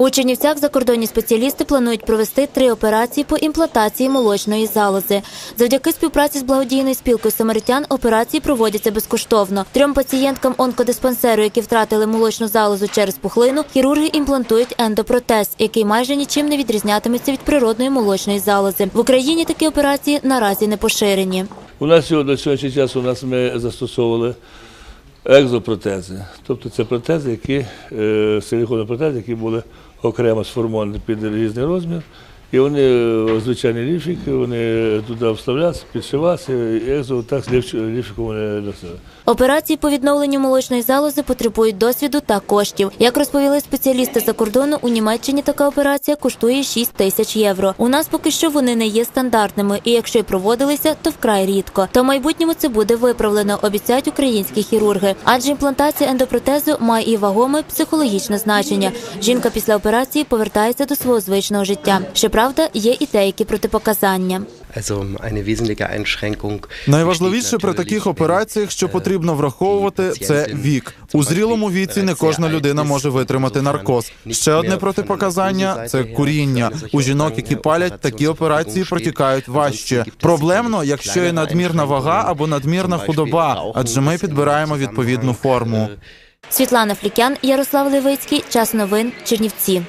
У Чернівцях закордонні спеціалісти планують провести три операції по імплантації молочної залози. Завдяки співпраці з благодійною спілкою самаритян операції проводяться безкоштовно. Трьом пацієнткам онкодиспансеру, які втратили молочну залозу через пухлину, хірурги імплантують ендопротез, який майже нічим не відрізнятиметься від природної молочної залози. В Україні такі операції наразі не поширені. У нас сьогодні, до сьогоднішнього часу у нас ми застосовували екзопротези. Тобто це протези, які, е, силіконові протези, які були окремо сформовані під різний розмір. І вони, звичайні ліфіки, вони туди вставлялися, підшивалися, і так з ліф- ліфіком вони носили. Операції по відновленню молочної залози потребують досвіду та коштів. Як розповіли спеціалісти за кордону, у Німеччині така операція коштує 6 тисяч євро. У нас поки що вони не є стандартними, і якщо й проводилися, то вкрай рідко. Та в майбутньому це буде виправлено, обіцяють українські хірурги. Адже імплантація ендопротезу має і вагоме психологічне значення. Жінка після операції повертається до свого звичного життя. Щоправда, є і деякі протипоказання. Найважливіше при таких операціях, що потрібно враховувати, це вік. У зрілому віці не кожна людина може витримати наркоз. Ще одне протипоказання це куріння. У жінок, які палять, такі операції протікають важче. Проблемно, якщо є надмірна вага або надмірна худоба, адже ми підбираємо відповідну форму. Світлана Флікян, Ярослав Левицький. Час новин. Чернівці.